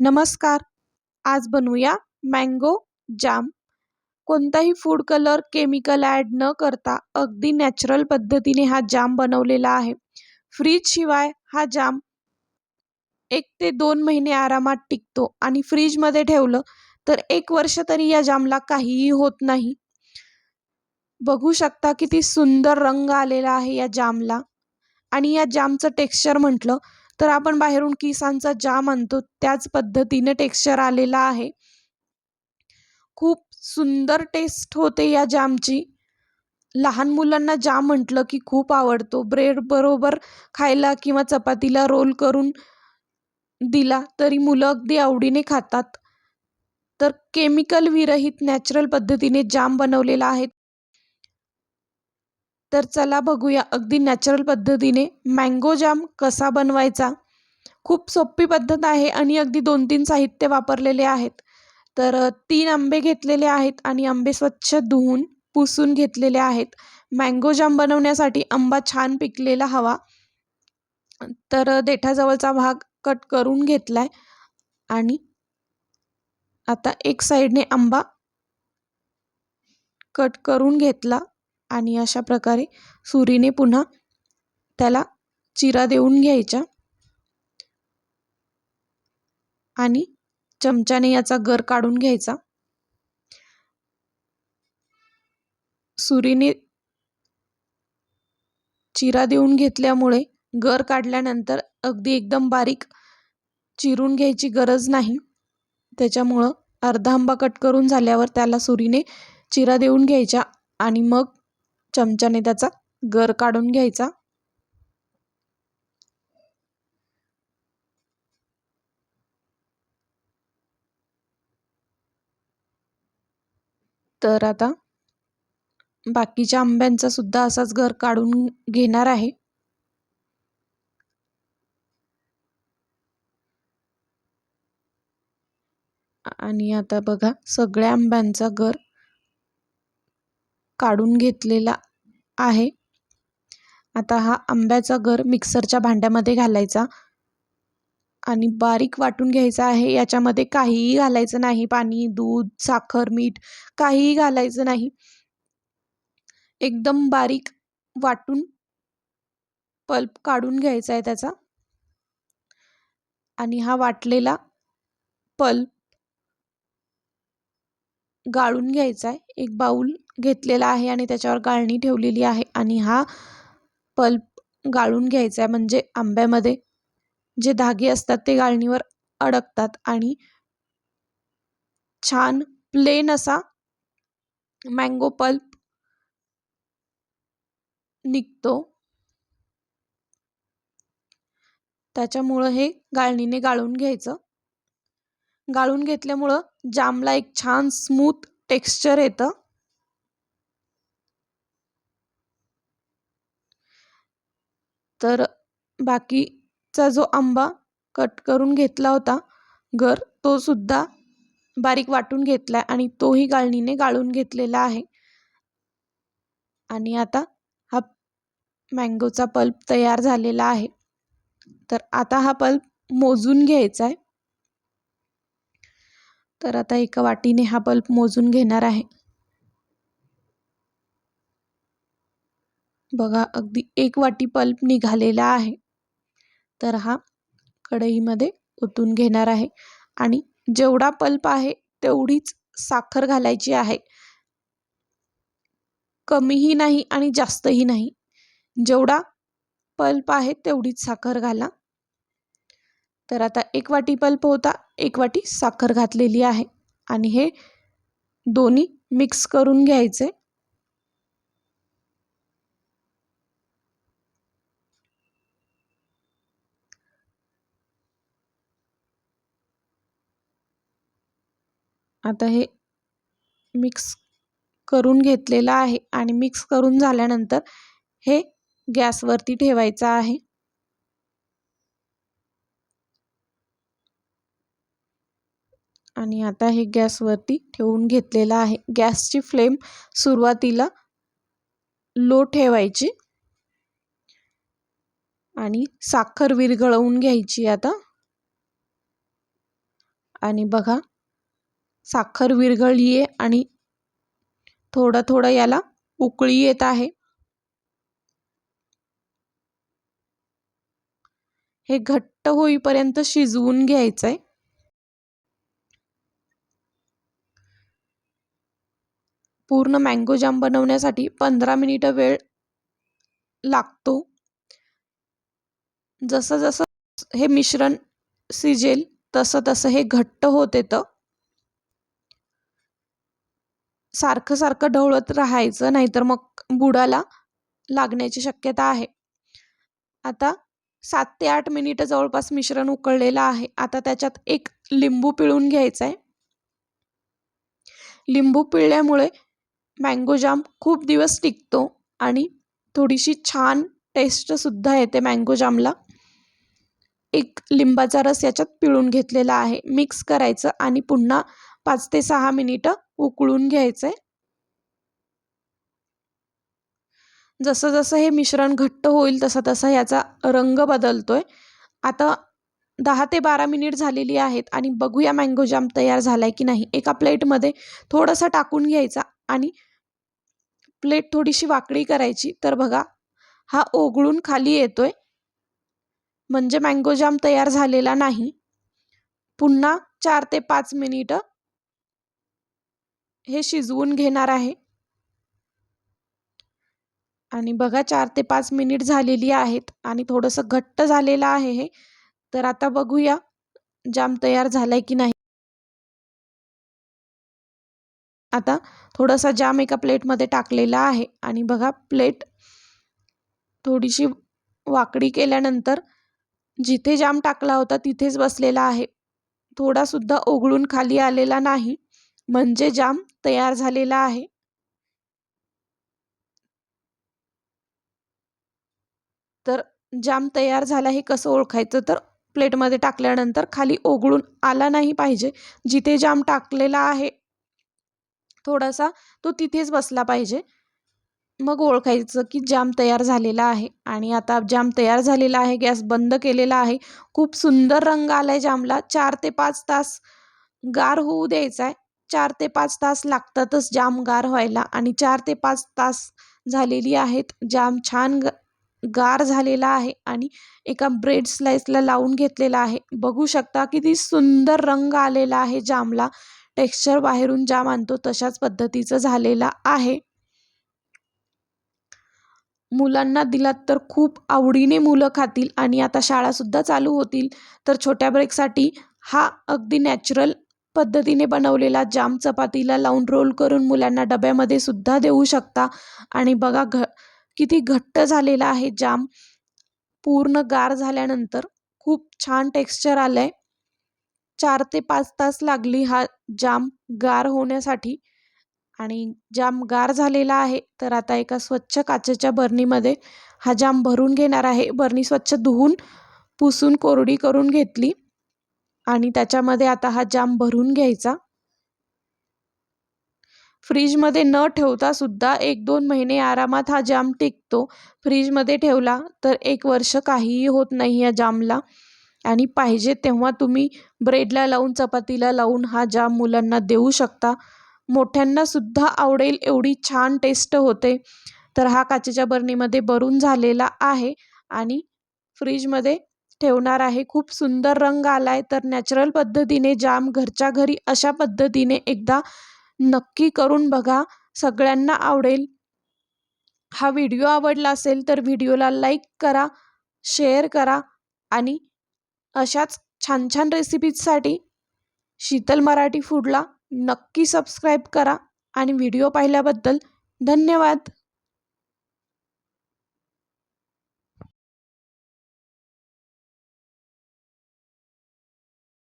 नमस्कार. आज बनवूया मँगो जाम कोणताही फूड कलर केमिकल ॲड न करता अगदी नॅचरल पद्धतीने हा जाम बनवलेला आहे. फ्रीजशिवाय हा जाम एक ते दोन महिने आरामात टिकतो आणि फ्रीजमध्ये ठेवलं तर एक वर्ष तरी या जामला काहीही होत नाही. बघू शकता किती सुंदर रंग आलेला आहे या जामला आणि या जामचं टेक्स्चर म्हटलं तर आपण बाहेरून किसांचा जाम आणतो. त्याच पद्धतीने टेक्स्चर आलेला आहे. खूप सुंदर टेस्ट होते या जामची. लहान मुलांना जाम म्हटलं की खूप आवडतो. ब्रेड बरोबर खायला किंवा चपातीला रोल करून दिला तरी मुलं अगदी आवडीने खातात. तर केमिकल विरहित नॅचरल पद्धतीने जाम बनवलेला आहे. तर चला बघूया. अगदी नॅचरल पद्धतीने मँगो जाम कसा बनवायचा? खूप सोपी पद्धत आहे आणि अगदी दोन तीन साहित्य वापरलेले आहेत. तर तीन आंबे घेतलेले आहेत आणि आंबे स्वच्छ धुवून पुसून घेतलेले आहेत. मँगो जाम बनवण्यासाठी आंबा छान पिकलेला हवा. तर देठाजवळचा भाग कट करून घेतला आहे आणि आता एक साईडने आंबा कट करून घेतला. आणि अशा प्रकारे सुरीने पुन्हा त्याला चिरा देऊन घ्यायच्या. आणि चमच्याने याचा गर काढून घ्यायचा. सुरीने चिरा देऊन घेतल्यामुळे गर काढल्यानंतर अगदी एकदम बारीक चिरून घ्यायची गरज नाही. त्याच्यामुळं अर्धा आंबा कट करून झाल्यावर त्याला सुरीने चिरा देऊन घ्यायच्या आणि मग चमच्याने त्याचा गर काढून घ्यायचा. तर आता बाकीच्या आंब्यांचा सुद्धा असाच घर काढून घेणार आहे. आणि आता बघा सगळ्या आंब्यांचा घर काढून घेतलेला आहे. आता हा आंब्याचा गर मिक्सरच्या भांड्यामध्ये घालायचा आणि बारीक वाटून घ्यायचा आहे. याच्यामध्ये काहीही घालायचं नाही. पाणी दूध साखर मीठ काहीही घालायचं नाही. एकदम बारीक वाटून पल्प काढून घ्यायचा आहे त्याचा. आणि हा वाटलेला पल्प गाळून घ्यायचा आहे. एक बाऊल घेतलेला आहे आणि त्याच्यावर गाळणी ठेवलेली आहे आणि हा पल्प गाळून घ्यायचा आहे. म्हणजे आंब्यामध्ये जे धागे असतात ते गाळणीवर अडकतात आणि छान प्लेन असा मँगो पल्प निघतो. त्याच्यामुळं हे गाळणीने गाळून घ्यायचं. गाळून घेतल्यामुळं जामला एक छान स्मूथ टेक्स्चर येतं. तर बाकीचा जो आंबा कट करून घेतला होता गर तो सुद्धा बारीक वाटून घेतला आणि तोही गाळणीने गाळून घेतलेला आहे. आणि आता हा मँगोचा पल्प तयार झालेला आहे. तर आता हा पल्प मोजून घ्यायचा आहे तर आता एका वाटीने हा पल्प मोजून घेणार आहे. बघा अगदी एक वाटी पल्प निघालेला आहे. तर हा कढईमध्ये ओतून घेणार आहे. आणि जेवढा पल्प आहे तेवढीच साखर घालायची आहे. कमीही नाही आणि जास्तही नाही. जेवढा पल्प आहे तेवढीच साखर घाला. तर आता एक वाटी पल्प होता. एक वाटी साखर घातलेली आहे. आणि हे दोन्ही मिक्स करून घ्यायचे. आता हे मिक्स करून घेतलेलं आहे. आणि मिक्स करून झाल्यानंतर हे गॅसवरती ठेवायचं आहे. आणि आता हे गॅसवरती ठेवून घेतलेलं आहे. गॅसची फ्लेम सुरुवातीला लो ठेवायची आणि साखर विरघळवून घ्यायची आता. आणि बघा साखर विरघळली आहे आणि थोडं थोडं याला उकळी येत आहे. हे घट्ट होईपर्यंत शिजवून घ्यायचं आहे पूर्ण मँगो जाम बनवण्यासाठी पंधरा मिनिटं वेळ लागतो. जसं जसं हे मिश्रण शिजेल तसं तसं हे घट्ट होत येतं सारखं सारखं ढवळत राहायचं नाहीतर मग बुडाला लागण्याची शक्यता आहे. आता सात ते आठ मिनिटं जवळपास मिश्रण उकळलेलं आहे. आता त्याच्यात एक लिंबू पिळून घ्यायचा आहे लिंबू पिळल्यामुळे मँगो जाम खूप दिवस टिकतो आणि थोडीशी छान टेस्टसुद्धा येते मँगो जामला एक लिंबाचा रस याच्यात पिळून घेतलेला आहे. मिक्स करायचं आणि पुन्हा पाच ते सहा मिनिटं उकळून घ्यायचं आहे जसं जसं हे मिश्रण घट्ट होईल तसा तसा याचा रंग बदलतोय. आता दहा ते बारा मिनिट झालेली आहेत आणि बघूया मँगो जाम तयार झालाय की नाही. एका प्लेटमध्ये थोडंसं टाकून घ्यायचा आणि प्लेट थोडीशी वाकडी करायची. तर बघा हा ओघळून खाली येतोय. म्हणजे मँगो जाम तयार झालेला नाही. पुन्हा चार ते पाच मिनिटं हे शिजवून घेणार आहे. आणि बघा चार ते पाच मिनिट झालेली आहेत आणि थोडंसं घट्ट झालेलं आहे हे. तर आता बघूया जाम तयार झालाय की नाही. आता थोडासा जाम एका प्लेटमध्ये टाकलेला आहे. आणि बघा प्लेट थोडीशी वाकडी केल्यानंतर जिथे जाम टाकला होता तिथेच बसलेला आहे. थोडासुद्धा ओघळून खाली आलेला नाही म्हणजे जाम तयार झालेला आहे. तर जाम तयार झाला हे कसं ओळखायचं? तर प्लेटमध्ये टाकल्यानंतर खाली ओघळून आला नाही पाहिजे. जिथे जाम टाकलेला आहे थोडासा तो तिथेच बसला पाहिजे. मग ओळखायचं की जाम तयार झालेला आहे आणि आता जाम तयार झालेला आहे गॅस बंद केलेला आहे. खूप सुंदर रंग आला आहे जामला. चार ते पाच तास गार होऊ द्यायचा आहे चार ते पाच तास लागतातच जाम गार व्हायला आणि चार ते पाच तास झालेली आहेत. जाम छान ग गार झालेला आहे आणि एका ब्रेड स्लाइसला लावून घेतलेला आहे. बघू शकता किती सुंदर रंग आलेला आहे जामला. टेक्स्चर बाहेरून जाम आणतो तशाच पद्धतीचं झालेला आहे. मुलांना दिलात तर खूप आवडीने मुलं खातील आणि आता शाळासुद्धा चालू होतील. तर छोट्या ब्रेकसाठी हा अगदी नॅचरल पद्धतीने बनवलेला जाम चपातीला लावून रोल करून मुलांना डब्यामध्ये सुद्धा देऊ शकता. आणि बघा घ किती घट्ट झालेला आहे जाम. पूर्ण गार झाल्यानंतर खूप छान टेक्स्चर आलं आहे चार ते पाच तास लागली हा जाम गार होण्यासाठी. आणि जाम गार झालेला आहे तर आता एका स्वच्छ काचेच्या बरणीमध्ये हा जाम भरून घेणार आहे. बरणी स्वच्छ धुवून पुसून कोरडी करून घेतली. आणि त्याच्यामध्ये आता हा जाम भरून घ्यायचा. फ्रीजमध्ये न ठेवता सुद्धा एक दोन महिने आरामात हा जाम टिकतो. फ्रीजमध्ये ठेवला तर एक वर्ष काहीही होत नाही या जामला. आणि पाहिजे तेव्हा तुम्ही ब्रेडला लावून चपातीला लावून हा जाम मुलांना देऊ शकता. मोठ्यांनासुद्धा आवडेल एवढी छान टेस्ट होते. तर हा काचेच्या बरणीमध्ये भरून झालेला आहे आणि फ्रीजमध्ये ठेवणार आहे. खूप सुंदर रंग आला आहे तर नॅचरल पद्धतीने जाम घरच्या घरी अशा पद्धतीने एकदा नक्की करून बघा. सगळ्यांना आवडेल. हा व्हिडिओ आवडला असेल तर व्हिडिओला लाईक करा शेअर करा आणि अशाच छान छान रेसिपीजसाठी शीतल मराठी फूडला नक्की सबस्क्राईब करा आणि व्हिडिओ पाहिल्याबद्दल धन्यवाद.